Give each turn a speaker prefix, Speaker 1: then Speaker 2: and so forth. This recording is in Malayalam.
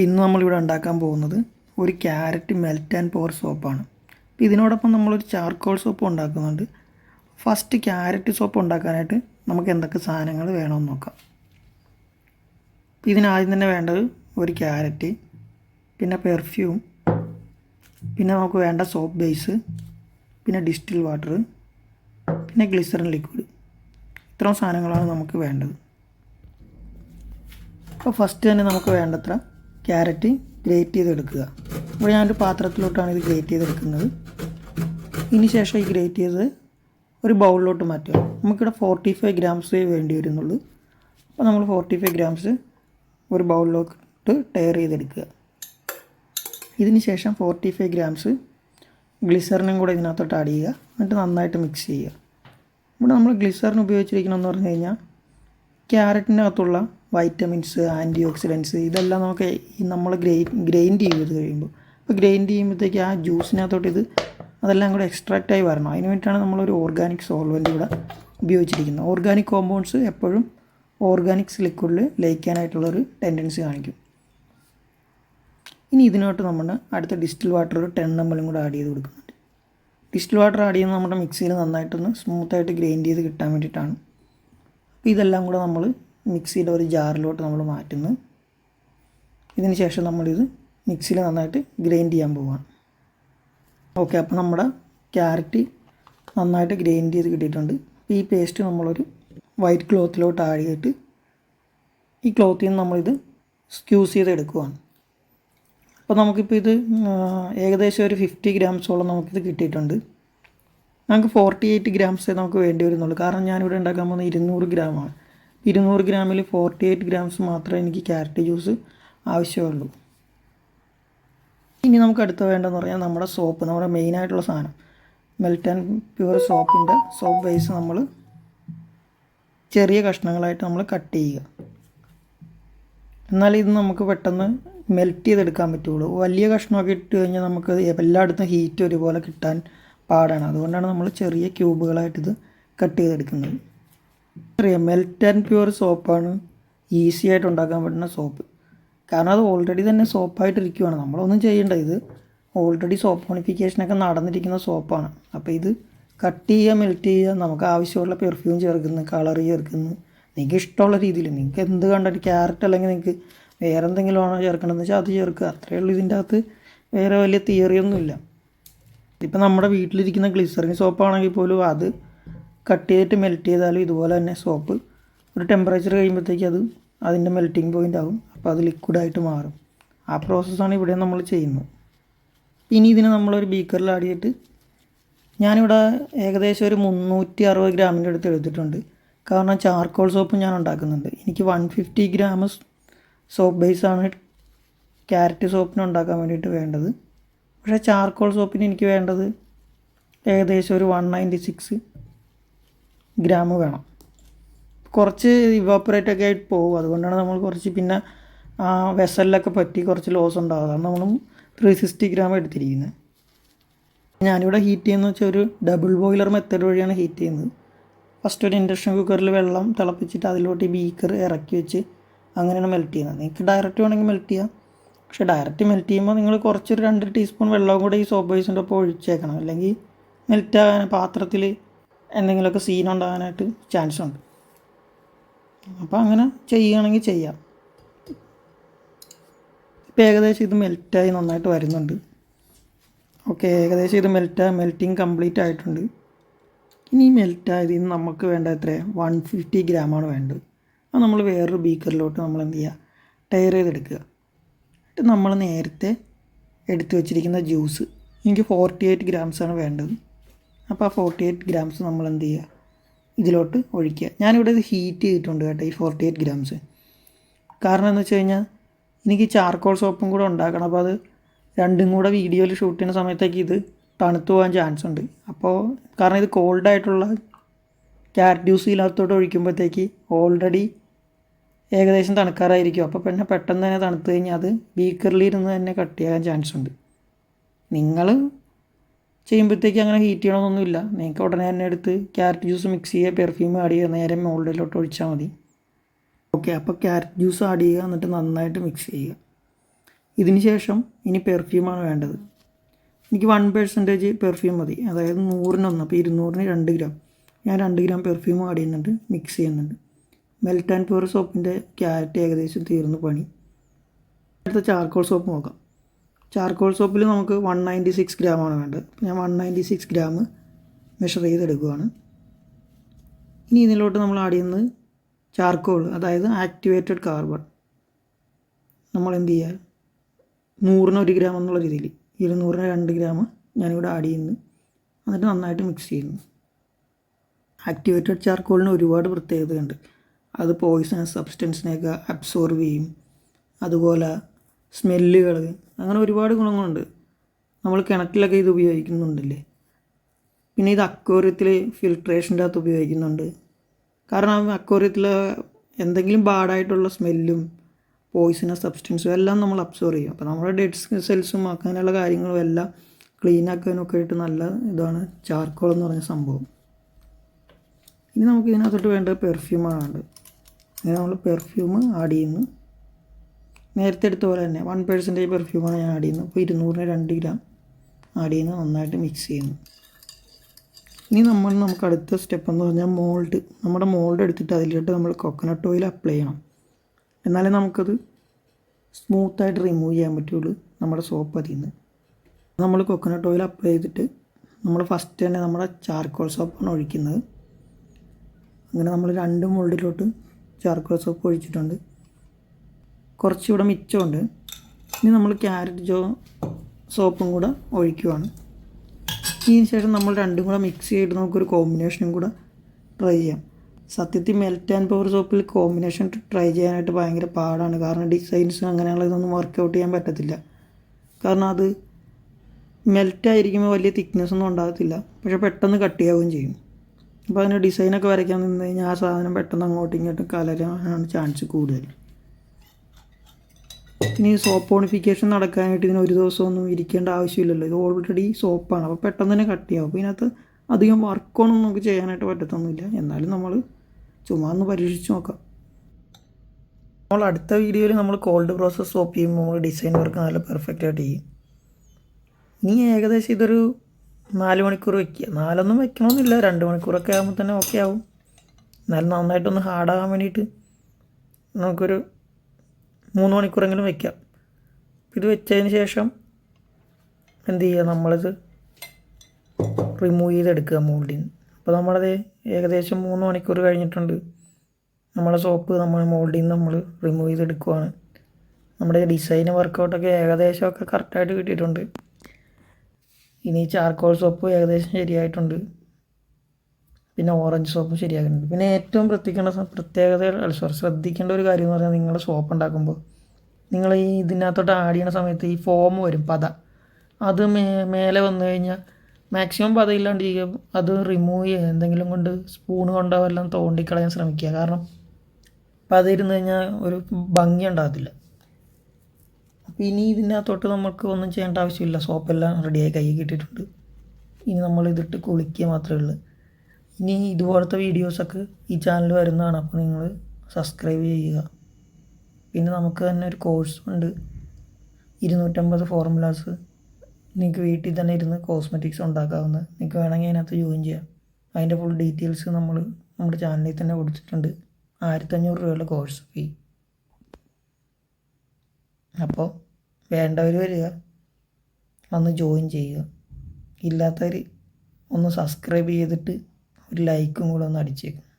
Speaker 1: അപ്പോൾ ഇന്ന് നമ്മളിവിടെ ഉണ്ടാക്കാൻ പോകുന്നത് ഒരു ക്യാരറ്റ് മെൽറ്റ് ആൻഡ് പോർ സോപ്പാണ് അപ്പോൾ ഇതിനോടൊപ്പം നമ്മളൊരു ചാർക്കോൾ സോപ്പ് ഉണ്ടാക്കുന്നുണ്ട്. ഫസ്റ്റ് ക്യാരറ്റ് സോപ്പ് ഉണ്ടാക്കാനായിട്ട് നമുക്ക് എന്തൊക്കെ സാധനങ്ങൾ വേണമെന്ന് നോക്കാം. ഇതിനാദ്യം തന്നെ വേണ്ടത് ഒരു ക്യാരറ്റ് പിന്നെ പെർഫ്യൂം പിന്നെ നമുക്ക് വേണ്ട സോപ്പ് ബേസ് പിന്നെ ഡിസ്റ്റിൽ വാട്ടർ പിന്നെ ഗ്ലിസറിൻ ലിക്വിഡ് ഇത്രയും സാധനങ്ങളാണ് നമുക്ക് വേണ്ടത്. അപ്പോൾ ഫസ്റ്റ് തന്നെ നമുക്ക് വേണ്ടത്ര ക്യാരറ്റ് ഗ്രേറ്റ് ചെയ്തെടുക്കുക. ഇവിടെ ഞാനൊരു പാത്രത്തിലോട്ടാണ് ഇത് ഗ്രേറ്റ് ചെയ്തെടുക്കുന്നത്. ഇനി ശേഷം ഈ ഗ്രേറ്റ് ചെയ്ത് ഒരു ബൗളിലോട്ട് മാറ്റുക. നമുക്കിവിടെ ഫോർട്ടി ഫൈവ് ഗ്രാംസ് വേണ്ടി വരുന്നുള്ളൂ. അപ്പോൾ നമ്മൾ ഫോർട്ടി ഫൈവ് ഗ്രാംസ് ഒരു ബൗളിലോട്ട് ടയർ ചെയ്തെടുക്കുക. ഇതിന് ശേഷം ഫോർട്ടി ഫൈവ് ഗ്രാംസ് ഗ്ലിസറിനും കൂടെ ഇതിനകത്തോട്ട് ആഡ് ചെയ്യുക. എന്നിട്ട് നന്നായിട്ട് മിക്സ് ചെയ്യുക. ഇവിടെ നമ്മൾ ഗ്ലിസറിന് ഉപയോഗിച്ചിരിക്കണമെന്ന് പറഞ്ഞു കഴിഞ്ഞാൽ ക്യാരറ്റിനകത്തുള്ള വൈറ്റമിൻസ് ആന്റി ഓക്സിഡൻസ് ഇതെല്ലാം നമുക്ക് നമ്മൾ ഗ്രൈ ഗ്രൈൻഡ് ചെയ്ത് കഴിയുമ്പോൾ അപ്പോൾ ഗ്രൈൻഡ് ചെയ്യുമ്പോഴത്തേക്ക് ആ ജ്യൂസിനകത്തോട്ട് ഇത് അതെല്ലാം കൂടെ എക്സ്ട്രാക്റ്റായി വരണം. അതിന് വേണ്ടിയിട്ടാണ് നമ്മളൊരു ഓർഗാനിക് സോൾവെന്റ് ഇവിടെ ഉപയോഗിച്ചിരിക്കുന്നത്. ഓർഗാനിക് കോമ്പൗണ്ട്സ് എപ്പോഴും ഓർഗാനിക്സ് ലിക്വിഡിൽ ലയിക്കാനായിട്ടുള്ളൊരു ടെൻഡൻസി കാണിക്കും. ഇനി ഇതിനോട്ട് നമ്മൾ അടുത്ത ഡിസ്റ്റിൽ വാട്ടർ ഒരു ടെൻ എം കൂടെ ആഡ് ചെയ്ത് കൊടുക്കുന്നുണ്ട്. ഡിസ്റ്റിൽ വാട്ടർ ആഡ് ചെയ്യുന്നത് നമ്മുടെ മിക്സിയിൽ നന്നായിട്ടൊന്ന് സ്മൂത്തായിട്ട് ഗ്രൈൻഡ് ചെയ്ത് കിട്ടാൻ വേണ്ടിയിട്ടാണ്. അപ്പോൾ ഇതെല്ലാം കൂടെ നമ്മൾ മിക്സിയുടെ ഒരു ജാറിലോട്ട് നമ്മൾ മാറ്റുന്നു. ഇതിന് ശേഷം നമ്മളിത് മിക്സിയിൽ നന്നായിട്ട് ഗ്രൈൻഡ് ചെയ്യാൻ പോവുകയാണ് ഓക്കെ അപ്പോൾ നമ്മുടെ ക്യാരറ്റ് നന്നായിട്ട് ഗ്രൈൻഡ് ചെയ്ത് കിട്ടിയിട്ടുണ്ട്. ഈ പേസ്റ്റ് നമ്മളൊരു വൈറ്റ് ക്ലോത്തിലോട്ട് ആഴിയിട്ട് ഈ ക്ലോത്തിൽ നിന്ന് നമ്മളിത് സ്ക്യൂസ് ചെയ്ത് എടുക്കുവാണ്. അപ്പോൾ നമുക്കിപ്പോൾ ഇത് ഏകദേശം ഒരു ഫിഫ്റ്റി ഗ്രാംസോളം നമുക്കിത് കിട്ടിയിട്ടുണ്ട്. നമുക്ക് ഫോർട്ടി എയ്റ്റ് ഗ്രാംസേ നമുക്ക് വേണ്ടി വരുന്നുള്ളൂ. കാരണം ഞാനിവിടെ ഉണ്ടാക്കാൻ പോകുന്നത് ഇരുന്നൂറ് ഗ്രാമാണ്. ഇരുന്നൂറ് ഗ്രാമിൽ ഫോർട്ടി എയ്റ്റ് ഗ്രാംസ് മാത്രമേ എനിക്ക് ക്യാരറ്റ് ജ്യൂസ് ആവശ്യമുള്ളൂ. ഇനി നമുക്ക് അടുത്ത വേണ്ടതെന്ന് പറഞ്ഞാൽ നമ്മുടെ സോപ്പ് നമ്മുടെ മെയിൻ ആയിട്ടുള്ള സാധനം. മെൽറ്റ് ആൻഡ് പ്യുവർ സോപ്പിന്റെ സോപ്പ് ബേസ് നമ്മൾ ചെറിയ കഷ്ണങ്ങളായിട്ട് നമ്മൾ കട്ട് ചെയ്യുക. എന്നാൽ ഇത് നമുക്ക് പെട്ടെന്ന് മെൽറ്റ് ചെയ്തെടുക്കാൻ പറ്റുള്ളൂ. വലിയ കഷ്ണമൊക്കെ ഇട്ട് കഴിഞ്ഞാൽ നമുക്ക് എല്ലായിടത്തും ഹീറ്റ് ഒരുപോലെ കിട്ടാൻ പാടാണ്. അതുകൊണ്ടാണ് നമ്മൾ ചെറിയ ക്യൂബുകളായിട്ടിത് കട്ട് ചെയ്തെടുക്കുന്നത്. അറിയാം മെൽറ്റ് ആൻഡ് പ്യുവർ സോപ്പാണ് ഈസി ആയിട്ട് ഉണ്ടാക്കാൻ പറ്റുന്ന സോപ്പ്. കാരണം അത് ഓൾറെഡി തന്നെ സോപ്പായിട്ട് ഇരിക്കുവാണ് നമ്മളൊന്നും ചെയ്യേണ്ട ഇത് ഓൾറെഡി സോപ്പോണിഫിക്കേഷനൊക്കെ നടന്നിരിക്കുന്ന സോപ്പാണ്. അപ്പോൾ ഇത് കട്ട് ചെയ്യുക മെൽറ്റ് ചെയ്യുക നമുക്ക് ആവശ്യമുള്ള പെർഫ്യൂം ചേർക്കുന്നു കളർ ചേർക്കുന്നു. നിങ്ങൾക്ക് ഇഷ്ടമുള്ള രീതിയിൽ നിങ്ങൾക്ക് എന്ത് കണ്ടിട്ട് ക്യാരറ്റ് അല്ലെങ്കിൽ നിങ്ങൾക്ക് വേറെ എന്തെങ്കിലും ആണോ ചേർക്കണമെന്ന് വെച്ചാൽ അത് ചേർക്കുക. അത്രയേ ഉള്ളൂ ഇതിന്റെ അകത്ത് വേറെ വലിയ തിയറിയൊന്നുമില്ല ഇപ്പം നമ്മുടെ വീട്ടിലിരിക്കുന്ന ഗ്ലിസറിൻ സോപ്പാണെങ്കിൽ പോലും അത് കട്ട് ചെയ്തിട്ട് മെൽറ്റ് ചെയ്താലും ഇതുപോലെ തന്നെ സോപ്പ് ഒരു ടെമ്പറേച്ചർ കഴിയുമ്പോഴത്തേക്ക് അത് അതിന്റെ മെൽറ്റിംഗ് പോയിന്റ് ആകും. അപ്പോൾ അത് ലിക്വിഡായിട്ട് മാറും. ആ പ്രോസസ്സാണ് ഇവിടെ നമ്മൾ ചെയ്യുന്നത്. ഇനി ഇതിനെ നമ്മളൊരു ബീക്കറിൽ ആടിയിട്ട് ഞാനിവിടെ ഏകദേശം ഒരു മുന്നൂറ്റി അറുപത് ഗ്രാമിന്റെ അടുത്ത് എടുത്തിട്ടുണ്ട്. കാരണം ചാർക്കോൾ സോപ്പ് ഞാൻ ഉണ്ടാക്കുന്നുണ്ട്. എനിക്ക് വൺ ഫിഫ്റ്റി ഗ്രാം സോപ്പ് ബേസാണ് ക്യാരറ്റ് സോപ്പിന് ഉണ്ടാക്കാൻ വേണ്ടിയിട്ട് വേണ്ടത്. പക്ഷേ ചാർക്കോൾ സോപ്പിന് എനിക്ക് വേണ്ടത് ഏകദേശം ഒരു വൺ നയന്റി സിക്സ് ഗ്രാം വേണം. കുറച്ച് ഇവാപ്പറേറ്റ് ഒക്കെ ആയിട്ട് പോകും. അതുകൊണ്ടാണ് നമ്മൾ കുറച്ച് പിന്നെ ആ വെസലിലൊക്കെ പറ്റി കുറച്ച് ലോസ് ഉണ്ടാവും അതാണ് നമ്മൾ ത്രീ സിക്സ്റ്റി ഗ്രാം എടുത്തിരിക്കുന്നത്. ഞാനിവിടെ ഹീറ്റ് ചെയ്യുന്നത് വെച്ചാൽ ഒരു ഡബിൾ ബോയിലർ മെത്തേഡ് വഴിയാണ് ഹീറ്റ് ചെയ്യുന്നത്. ഫസ്റ്റ് ഒരു ഇൻഡക്ഷൻ കുക്കറിൽ വെള്ളം തിളപ്പിച്ചിട്ട് അതിലോട്ട് ബീക്കർ ഇറക്കി വെച്ച് അങ്ങനെയാണ് മെൽറ്റ് ചെയ്യുന്നത്. നിങ്ങൾക്ക് ഡയറക്റ്റ് വേണമെങ്കിൽ മെൽറ്റ് ചെയ്യാം. പക്ഷേ ഡയറക്റ്റ് മെൽറ്റ് ചെയ്യുമ്പോൾ നിങ്ങൾ കുറച്ചൊരു രണ്ട് ടീസ്പൂൺ വെള്ളം കൂടെ ഈ സോപ്പ് ഐസിന്റെ ഒപ്പം ഒഴിച്ചേക്കണം. അല്ലെങ്കിൽ മെൽറ്റ് ആകാൻ പാത്രത്തിൽ എന്തെങ്കിലുമൊക്കെ സീൻ ഉണ്ടാകാനായിട്ട് ചാൻസ് ഉണ്ട്. അപ്പോൾ അങ്ങനെ ചെയ്യുകയാണെങ്കിൽ ചെയ്യാം. ഇപ്പോൾ ഏകദേശം ഇത് മെൽറ്റായി നന്നായിട്ട് വരുന്നുണ്ട്. ഓക്കെ ഏകദേശം ഇത് മെൽറ്റ് മെൽറ്റിങ് കംപ്ലീറ്റ് ആയിട്ടുണ്ട്. ഇനി മെൽറ്റായത് ഇന്ന് നമുക്ക് വേണ്ട എത്ര വൺ ഫിഫ്റ്റി ഗ്രാമാണ് വേണ്ടത്. അത് നമ്മൾ വേറൊരു ബീക്കറിലോട്ട് നമ്മൾ എന്ത് ചെയ്യുക? ടയർ ചെയ്തെടുക്കുക. എന്നിട്ട് നമ്മൾ നേരത്തെ എടുത്തു വച്ചിരിക്കുന്ന ജ്യൂസ് എനിക്ക് ഫോർട്ടി എയ്റ്റ് ഗ്രാംസാണ് വേണ്ടത്. അപ്പോൾ ആ ഫോർട്ടി എയ്റ്റ് ഗ്രാംസ് നമ്മൾ എന്ത് ചെയ്യുക? ഇതിലോട്ട് ഒഴിക്കുക. ഞാനിവിടെ ഇത് ഹീറ്റ് ചെയ്തിട്ടുണ്ട് കേട്ടോ ഈ ഫോർട്ടി എയ്റ്റ് ഗ്രാംസ്. കാരണം എന്ന് വെച്ച് കഴിഞ്ഞാൽ എനിക്ക് ചാർക്കോൾ സോപ്പും കൂടെ ഉണ്ടാക്കണം. അപ്പോൾ അത് രണ്ടും കൂടെ വീഡിയോയിൽ ഷൂട്ട് ചെയ്യുന്ന സമയത്തേക്ക് ഇത് തണുത്തു പോകാൻ ചാൻസ് ഉണ്ട്. അപ്പോൾ കാരണം ഇത് കോൾഡ് ആയിട്ടുള്ള ക്യാരറ്റ് ജ്യൂസ് ഇതിനകത്തോട്ട് ഒഴിക്കുമ്പോഴത്തേക്ക് ഓൾറെഡി ഏകദേശം തണുക്കാറായിരിക്കും. അപ്പോൾ പിന്നെ പെട്ടെന്ന് തന്നെ തണുത്ത് കഴിഞ്ഞാൽ അത് ബീക്കറിലിരുന്ന് തന്നെ കട്ട് ചെയ്യാൻ ചാൻസ് ഉണ്ട്. നിങ്ങൾ ചെയ്യുമ്പോഴത്തേക്ക് അങ്ങനെ ഹീറ്റ് ചെയ്യണമെന്നൊന്നുമില്ല നിങ്ങൾക്ക് ഉടനെ തന്നെ എടുത്ത് ക്യാരറ്റ് ജ്യൂസ് മിക്സ് ചെയ്യുക പെർഫ്യൂം ആഡ് ചെയ്യുക നേരെ മുകളിലോട്ട് ഒഴിച്ചാൽ മതി. ഓക്കെ അപ്പോൾ ക്യാരറ്റ് ജ്യൂസ് ആഡ് ചെയ്യുക എന്നിട്ട് നന്നായിട്ട് മിക്സ് ചെയ്യുക. ഇതിന് ശേഷം ഇനി പെർഫ്യൂമാണ് വേണ്ടത്. എനിക്ക് വൺ പെർസെന്റേജ് പെർഫ്യൂം മതി. അതായത് നൂറിനൊന്ന് അപ്പോൾ ഇരുന്നൂറിന് രണ്ട് ഗ്രാം ഞാൻ രണ്ട് ഗ്രാം പെർഫ്യൂം ആഡ് ചെയ്യുന്നുണ്ട് മിക്സ് ചെയ്യുന്നുണ്ട്. മെൽറ്റ് ആൻഡ് പ്യൂർ സോപ്പിന്റെ ക്യാരറ്റ് ഏകദേശം തീർന്നു പണി. അടുത്ത ചാർക്കോൾ സോപ്പ് നോക്കാം. ചാർക്കോൾ സോപ്പിൽ നമുക്ക് വൺ നയന്റി സിക്സ് ഗ്രാമാണ് വേണ്ടത്. ഞാൻ one ninety six gram measure ചെയ്തെടുക്കുകയാണ് ഇനി ഇതിലോട്ട് നമ്മൾ ആഡ് ചെയ്യുന്നത് ചാർക്കോൾ അതായത് ആക്ടിവേറ്റഡ് കാർബൺ നമ്മൾ എന്ത് ചെയ്യുക നൂറിന് ഒരു ഗ്രാം എന്നുള്ള രീതിയിൽ ഇരുന്നൂറിന് രണ്ട് ഗ്രാം ഞാനിവിടെ ആഡ് ചെയ്യുന്നു. എന്നിട്ട് നന്നായിട്ട് മിക്സ് ചെയ്യുന്നു. ആക്ടിവേറ്റഡ് ചാർക്കോളിന് ഒരുപാട് പ്രത്യേകതയുണ്ട്. അത് പോയിസണസ് സബ്സ്റ്റൻസിനെയൊക്കെ അബ്സോർവ് ചെയ്യും. അതുപോലെ സ്മെല്ലുകൾ അങ്ങനെ ഒരുപാട് ഗുണങ്ങളുണ്ട്. നമ്മൾ കിണറ്റിലൊക്കെ ഇത് ഉപയോഗിക്കുന്നുണ്ടല്ലേ? പിന്നെ ഇത് അക്വോറിയത്തിൽ ഫിൽട്രേഷന്റെ അകത്ത് ഉപയോഗിക്കുന്നുണ്ട്. കാരണം അക്വോറിയത്തിൽ എന്തെങ്കിലും ബാഡായിട്ടുള്ള സ്മെല്ലും പോയിസണസ് സബ്സ്റ്റൻസും എല്ലാം നമ്മൾ അബ്സോർവ് ചെയ്യും. അപ്പോൾ നമ്മുടെ ഡെഡ് സെൽസും അങ്ങനെയുള്ള കാര്യങ്ങളും എല്ലാം ക്ലീൻ ആക്കാനൊക്കെ ആയിട്ട് നല്ല ഇതാണ് ചാർക്കോൾ എന്ന് പറഞ്ഞ സംഭവം. ഇനി നമുക്ക് ഇതിനകത്തോട്ട് വേണ്ട പെർഫ്യൂമാണ്. വേണ്ടത് ഇങ്ങനെ നമ്മൾ പെർഫ്യൂം ആഡ് ചെയ്യുന്നു. നേരത്തെ എടുത്ത പോലെ തന്നെ വൺ പെർസെന്റേജ് പെർഫ്യൂമാണ് ഞാൻ ആഡ് ചെയ്യുന്നത്. അപ്പോൾ ഇരുന്നൂറിന് രണ്ട് ഗ്രാം ആഡ് ചെയ്യുന്നത് നന്നായിട്ട് മിക്സ് ചെയ്യുന്നു. ഇനി നമ്മൾ നമുക്ക് അടുത്ത സ്റ്റെപ്പ് എന്ന് പറഞ്ഞാൽ മോൾഡ് നമ്മുടെ മോൾഡ് എടുത്തിട്ട് അതിലോട്ട് നമ്മൾ കോക്കനട്ട് ഓയിൽ അപ്ലൈ ചെയ്യണം. എന്നാലേ നമുക്കത് സ്മൂത്തായിട്ട് റിമൂവ് ചെയ്യാൻ പറ്റുള്ളൂ നമ്മുടെ സോപ്പ് അതിൽ നിന്ന്. നമ്മൾ കോക്കനട്ട് ഓയിൽ അപ്ലൈ ചെയ്തിട്ട് നമ്മൾ ഫസ്റ്റ് തന്നെ നമ്മുടെ ചാർക്കോൾ സോപ്പാണ് ഒഴിക്കുന്നത്. അങ്ങനെ നമ്മൾ രണ്ട് മോൾഡിലോട്ട് ചാർക്കോൾ സോപ്പ് ഒഴിച്ചിട്ടുണ്ട്. കുറച്ചുകൂടെ മിച്ചമുണ്ട്. ഇനി നമ്മൾ ക്യാരറ്റ് ജോ സോപ്പും കൂടെ ഒഴിക്കുവാണ്. ഇതിന് ശേഷം നമ്മൾ രണ്ടും കൂടെ മിക്സ് ചെയ്തിട്ട് നമുക്കൊരു കോമ്പിനേഷനും കൂടെ ട്രൈ ചെയ്യാം. സത്യത്തിൽ മെൽറ്റ് ആൻഡ് പവർ സോപ്പിൽ കോമ്പിനേഷൻ ട്രൈ ചെയ്യാനായിട്ട് ഭയങ്കര പാടാണ്. കാരണം ഡിസൈൻസ് അങ്ങനെയുള്ള ഇതൊന്നും വർക്കൗട്ട് ചെയ്യാൻ പറ്റത്തില്ല. കാരണം അത് മെൽറ്റായിരിക്കുമ്പോൾ വലിയ തിക്നെസ് ഒന്നും ഉണ്ടാകത്തില്ല. പക്ഷെ പെട്ടെന്ന് കട്ടിയാവുകയും ചെയ്യും. അപ്പോൾ അതിന് ഡിസൈനൊക്കെ വരയ്ക്കാൻ നിന്ന് കഴിഞ്ഞാൽ ആ സാധനം പെട്ടെന്ന് അങ്ങോട്ടും ഇങ്ങോട്ടും കലരാനാണ് ചാൻസ് കൂടുതൽ. ഇനി സോപ്പ് ഓണിഫിക്കേഷൻ നടക്കാനായിട്ട് ഇതിന് ഒരു ദിവസമൊന്നും ഇരിക്കേണ്ട ആവശ്യമില്ലല്ലോ. ഇത് ഓൾറെഡി സോപ്പാണ് അപ്പോൾ പെട്ടെന്ന് തന്നെ കട്ട് കട്ടിയാവും അപ്പോൾ ഇതിനകത്ത് അധികം വർക്കൊന്നും നമുക്ക് ചെയ്യാനായിട്ട് പറ്റത്തൊന്നുമില്ല. എന്നാലും നമ്മൾ ചുമ്മാ ഒന്ന് പരീക്ഷിച്ച് നോക്കാം. നമ്മൾ അടുത്ത വീഡിയോയിൽ നമ്മൾ കോൾഡ് പ്രോസസ്സ് സോപ്പ് ചെയ്യുമ്പോൾ നമ്മൾ ഡിസൈൻ വർക്ക് നല്ല പെർഫെക്റ്റ് ആയിട്ട് ചെയ്യും. ഇനി ഏകദേശം ഇതൊരു നാല് മണിക്കൂർ വെക്കുക. നാലൊന്നും വെക്കണമെന്നില്ല രണ്ട് മണിക്കൂറൊക്കെ ആകുമ്പോൾ തന്നെ ഓക്കെ ആവും. എന്നാലും നന്നായിട്ടൊന്ന് ഹാർഡാകാൻ വേണ്ടിയിട്ട് നമുക്കൊരു മൂന്ന് മണിക്കൂറെങ്കിലും വെക്കാം. ഇത് വെച്ചതിന് ശേഷം എന്ത് ചെയ്യുക? നമ്മളിത് റിമൂവ് ചെയ്തെടുക്കുക മോൾഡിൽ അപ്പോൾ നമ്മളത് ഏകദേശം മൂന്ന് മണിക്കൂർ കഴിഞ്ഞിട്ടുണ്ട്. നമ്മളെ സോപ്പ് നമ്മൾ മോൾഡിൽ നിന്ന് നമ്മൾ റിമൂവ് ചെയ്തെടുക്കുവാണ്. നമ്മുടെ ഡിസൈൻ വർക്കൗട്ടൊക്കെ ഏകദേശമൊക്കെ കറക്റ്റായിട്ട് കിട്ടിയിട്ടുണ്ട്. ഇനി ചാർക്കോൾ സോപ്പ് ഏകദേശം ശരിയായിട്ടുണ്ട്. പിന്നെ ഓറഞ്ച് സോപ്പ് ശരിയാക്കുന്നുണ്ട് പിന്നെ ഏറ്റവും പ്രത്യേകേണ്ട പ്രത്യേകത സോറി ശ്രദ്ധിക്കേണ്ട ഒരു കാര്യം എന്ന് പറഞ്ഞാൽ നിങ്ങൾ സോപ്പ് ഉണ്ടാക്കുമ്പോൾ നിങ്ങൾ ഈ ഇതിനകത്തോട്ട് ആഡ് ചെയ്യുന്ന സമയത്ത് ഈ ഫോം വരും പത. അത് മേ മേലെ വന്നു കഴിഞ്ഞാൽ മാക്സിമം പതയില്ലാണ്ട് ചെയ്യുക അത് റിമൂവ് ചെയ്യുക എന്തെങ്കിലും കൊണ്ട് സ്പൂൺ കൊണ്ടോ എല്ലാം തോണ്ടിക്കളയാൻ ശ്രമിക്കുക. കാരണം പത ഇരുന്ന് കഴിഞ്ഞാൽ ഒരു ഭംഗി ഉണ്ടാകത്തില്ല. അപ്പോൾ ഇനി ഇതിനകത്തോട്ട് നമുക്ക് ഒന്നും ചെയ്യേണ്ട ആവശ്യമില്ല. സോപ്പെല്ലാം റെഡിയായി കൈ കിട്ടിയിട്ടുണ്ട്. ഇനി നമ്മൾ ഇതിട്ട് കുളിക്കുക മാത്രമേ ഉള്ളൂ. ഇനി ഇതുപോലത്തെ വീഡിയോസൊക്കെ ഈ ചാനൽ വരുന്നതാണ്. അപ്പോൾ നിങ്ങൾ സബ്സ്ക്രൈബ് ചെയ്യുക. പിന്നെ നമുക്ക് തന്നെ ഒരു കോഴ്സ് ഉണ്ട്. ഇരുന്നൂറ്റമ്പത് ഫോർമുലാസ് നിങ്ങൾക്ക് വീട്ടിൽ തന്നെ ഇരുന്ന് കോസ്മെറ്റിക്സ് ഉണ്ടാക്കാവുന്ന. നിങ്ങൾക്ക് വേണമെങ്കിൽ അതിനകത്ത് ജോയിൻ ചെയ്യാം. അതിന്റെ ഫുൾ ഡീറ്റെയിൽസ് നമ്മൾ നമ്മുടെ ചാനലിൽ തന്നെ കൊടുത്തിട്ടുണ്ട്. ആയിരത്തഞ്ഞൂറ് രൂപയുള്ള കോഴ്സ് ഫീ അപ്പോൾ വേണ്ടവർ വരിക. വന്ന് ജോയിൻ ചെയ്യുക. ഇല്ലാത്തവർ ഒന്ന് സബ്സ്ക്രൈബ് ചെയ്തിട്ട് ഒരു ലൈക്കും കൂടെ ഒന്ന് അടിച്ചേക്കും.